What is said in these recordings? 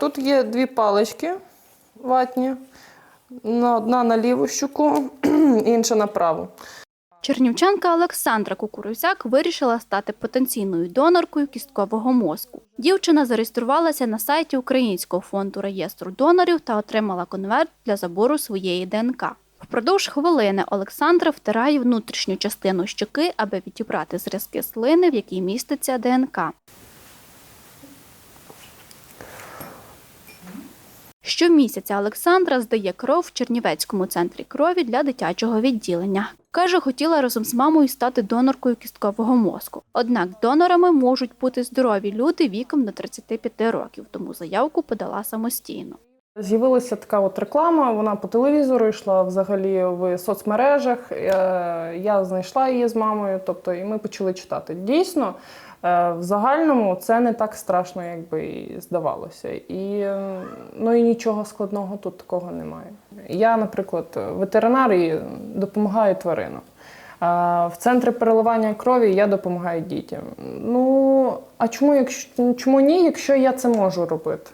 Тут є дві палички ватні. Одна на ліву щуку, інша на праву. Чернівчанка Олександра Кукурузяк вирішила стати потенційною доноркою кісткового мозку. Дівчина зареєструвалася на сайті Українського фонду реєстру донорів та отримала конверт для забору своєї ДНК. Впродовж хвилини Олександра втирає внутрішню частину щоки, аби відібрати зразки слини, в якій міститься ДНК. Щомісяця Олександра здає кров в Чернівецькому центрі крові для дитячого відділення. Каже, хотіла разом з мамою стати доноркою кісткового мозку. Однак донорами можуть бути здорові люди віком до 35 років, тому заявку подала самостійно. З'явилася така от реклама, вона по телевізору йшла взагалі в соцмережах. Е, Я знайшла її з мамою, тобто, і ми почали читати. Дійсно, е, в загальному це не так страшно, як би здавалося. І, е, ну, і нічого складного тут такого немає. Я, наприклад, ветеринар і допомагаю тваринам. В центрі переливання крові я допомагаю дітям. Ну а чому, якщо чому ні, якщо я це можу робити?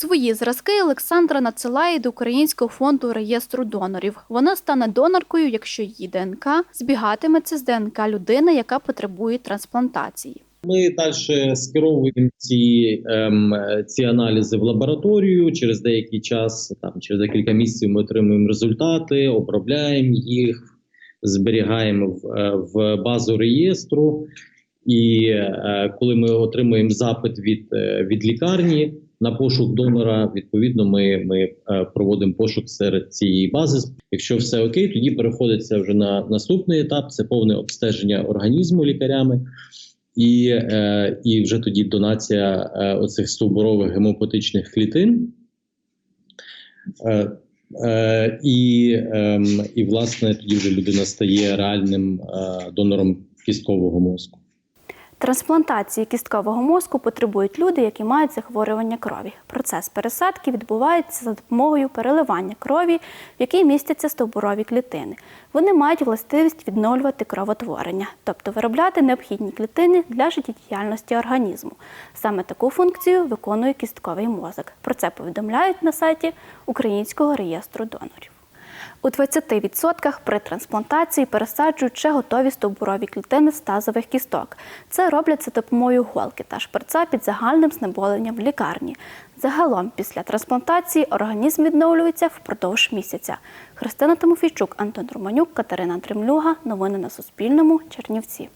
Свої зразки Олександра надсилає до Українського фонду реєстру донорів. Вона стане доноркою, якщо її ДНК збігатиметься з ДНК людини, яка потребує трансплантації. Ми далі скеровуємо ці, ем, ці аналізи в лабораторію. Через деякий час, там через декілька місяців, ми отримуємо результати, обробляємо їх, зберігаємо в, е, в базу реєстру. І е, коли ми отримуємо запит від, е, від лікарні на пошук донора, відповідно, ми, ми е, проводимо пошук серед цієї бази. Якщо все окей, тоді переходиться вже на наступний етап: це повне обстеження організму лікарями. І, е, і вже тоді донація е, оцих стовбурових гемопотичних клітин. Е, е, і, ем, і, власне, тоді вже людина стає реальним е, донором кісткового мозку. Трансплантації кісткового мозку потребують люди, які мають захворювання крові. Процес пересадки відбувається за допомогою переливання крові, в якій містяться стовбурові клітини. Вони мають властивість відновлювати кровотворення, тобто виробляти необхідні клітини для життєдіяльності організму. Саме таку функцію виконує кістковий мозок. Про це повідомляють на сайті Українського реєстру донорів. У 20% при трансплантації пересаджують ще готові стовбурові клітини з тазових кісток. Це роблять за допомогою голки та шприца під загальним знеболенням в лікарні. Загалом, після трансплантації організм відновлюється впродовж місяця. Христина Тимофійчук, Антон Романюк, Катерина Дремлюга. Новини на Суспільному. Чернівці.